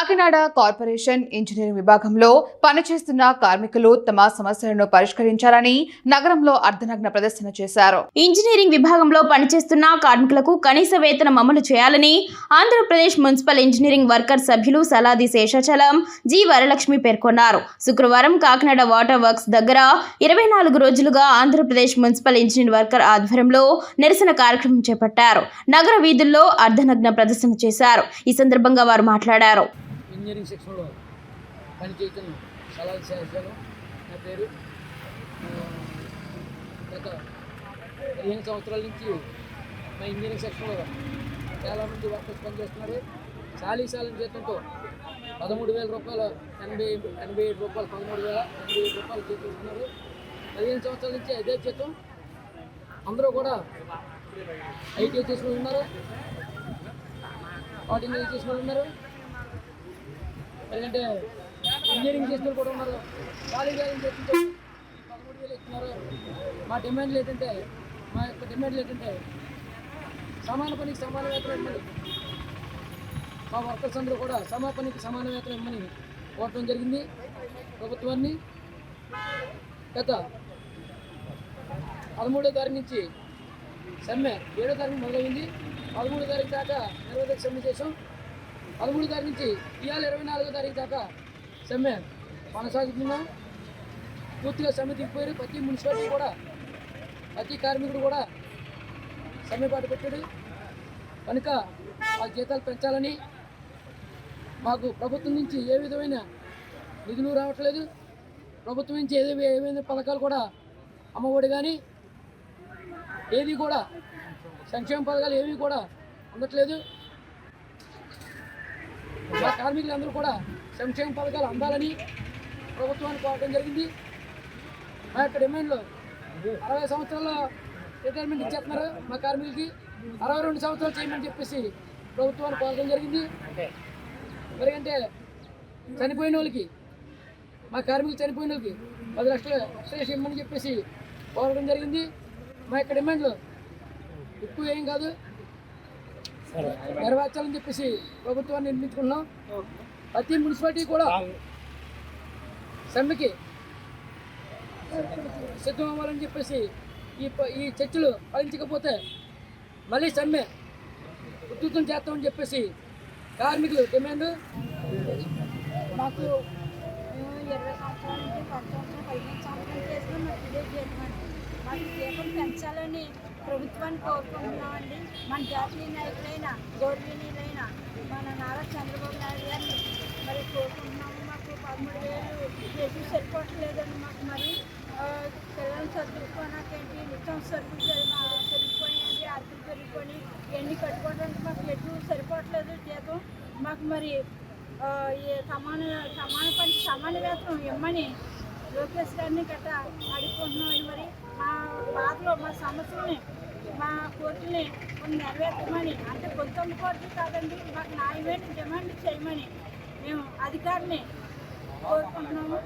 Kakinada corporation engineering విభాగంలో పనిచేస్తున్న కార్మికులు తమ సమస్యలను పరిష్కరించాలని నగరంలో అర్ధనగ్న ప్రదర్శన చేశారు. ఇంజనీరింగ్ విభాగంలో పనిచేస్తున్న కార్మికులకు కనీస వేతనం అమలు చేయాలని ఆంధ్రప్రదేశ్ మున్సిపల్ ఇంజనీరింగ్ వర్కర్ సభ్యులు సలాది శేషాచలం జి వరలక్ష్మి పేర్కొన్నారు. శుక్రవారం కాకినాడ వాటర్ వర్క్స్ దగ్గర ఇరవై నాలుగు రోజులుగా ఆంధ్రప్రదేశ్ మున్సిపల్ ఇంజనీరింగ్ వర్కర్ ఆధ్వర్యంలో నిరసన కార్యక్రమం చేపట్టారు. నగర వీధుల్లో అర్ధనగ్న ప్రదర్శన చేశారు. ఈ సందర్భంగా వారు మాట్లాడారు. ఇంజనీరింగ్ సెక్షన్లో పనిచేస్తున్న సలాల్ శాస్త్రాలు నా పేరు గత పదిహేను సంవత్సరాల నుంచి మా ఇంజనీరింగ్ సెక్షన్లో చాలామంది వర్కర్స్ పనిచేస్తున్నారు. చాలీ సాలం జీతంతో పదమూడు వేల రూపాయలు ఎనభై ఎనభై ఏడు రూపాయలు పదమూడు వేల ఎనభై ఏడు రూపాయలు చేస్తున్నారు పదిహేను సంవత్సరాల నుంచి అదే జీతం. అందరూ కూడా ఐటీఐ చేసిన ఉన్నారు. ఆర్డినరీ చేసిన ఉన్నారు. లేదంటే ఇంజనీరింగ్ చేసిన కూడా ఉన్నారు. కాలేజ్ జాయిన్ చేస్తుంటే పదమూడు వేలు ఇస్తున్నారు. మా డిమాండ్లు ఏంటంటే మా యొక్క డిమాండ్లు ఏంటంటే సమాన పనికి సమాన వేతనం ఇవ్వమని మా వర్కర్స్ అందరూ కూడా సమా పనికి సమాన వేతనం ఇవ్వమని కోరటం జరిగింది. ప్రభుత్వాన్ని గత పదమూడో తారీఖు నుంచి సమ్మె ఏడో తారీఖు మొదలైంది. పదమూడో తారీఖు దాకా నిరవధిక సమ్మె చేసాం పదమూడు తారీఖు నుంచి ఇవాళ ఇరవై నాలుగో తారీఖు దాకా సమ్మె కొనసాగుతున్నాం. పూర్తిగా సమ్మె దిగిపోయారు. ప్రతి మున్సిపాలిటీ కూడా ప్రతి కార్మికుడు కూడా సమ్మె పాటు పెట్టాడు. కనుక ఆ జీతాలు పెంచాలని మాకు ప్రభుత్వం నుంచి ఏ విధమైన నిధులు రావట్లేదు. ప్రభుత్వం నుంచి ఏదో ఏమైనా పథకాలు కూడా అమ్మఒడి కానీ ఏది కూడా సంక్షేమ పథకాలు ఏవి కూడా అందట్లేదు. మా కార్మికులందరూ కూడా సంక్షేమ పథకాలు అందాలని ప్రభుత్వాన్ని కోరడం జరిగింది. మా యొక్క డిమాండ్లు అరవై సంవత్సరాల రిటైర్మెంట్ ఇచ్చేస్తున్నారు మా కార్మికులకి. అరవై రెండు సంవత్సరాలు చేయమని చెప్పేసి ప్రభుత్వాన్ని కోరడం జరిగింది. మరి అంటే చనిపోయిన వాళ్ళకి మా కార్మికులు చనిపోయిన వాళ్ళకి పది లక్షలు ఎక్స్ట్రా ఇమ్మని చెప్పేసి కోరడం జరిగింది. మా యొక్క డిమాండ్లు ఎక్కువ ఏం కాదు. నెరవేర్చాలని చెప్పేసి ప్రభుత్వాన్ని నిర్మించుకున్నాం ప్రతి మున్సిపాలిటీ కూడా సమ్మెకి సిద్ధం అవ్వాలని చెప్పేసి ఈ ప- ఈ చర్చలు ఫలించకపోతే మళ్ళీ సమ్మె ఉధృతం చేస్తామని చెప్పేసి కార్మికులు డిమాండ్. మాకు ఇరవై సంవత్సరాల నుంచి పది సంవత్సరాలు పదిహేను సంవత్సరాలు చేసినా మాకు ఇదే అండి దీపం పెంచాలని ప్రభుత్వాన్ని కోరుకుంటున్నామండి. మన జాతీయ నాయకులైన గౌరవనీయులైన మన నారా చంద్రబాబు నాయుడు గారిని మరి కోరుకుంటున్నాము. మాకు పదమూడు వేలు చేసి సరిపోవట్లేదండి మాకు మరి. పిల్లలు చదువుకోనాకేంటి నిత్యం సరుకులు పెరి- పెరిగిపోయాయండి ఆర్థిక పెరిగిపోయి ఇవన్నీ కట్టుకోవడానికి మాకు ఎటు సరిపోవట్లేదు జీతం. మాకు మరి సమాన సమాన పని సమాన వేతనం ఇమ్మని లోకేష్ గారిని గట్ట అడుగుకుంటున్నామని మరి. మా బాధలో మా సమస్యల్ని మా కోర్టుని కొన్ని నెరవేర్చమని అంటే కొంచెం కోర్టు కాదండి మాకు న్యాయమైన డిమాండ్ చేయమని మేము అధికారిని కోరుకుంటున్నాము.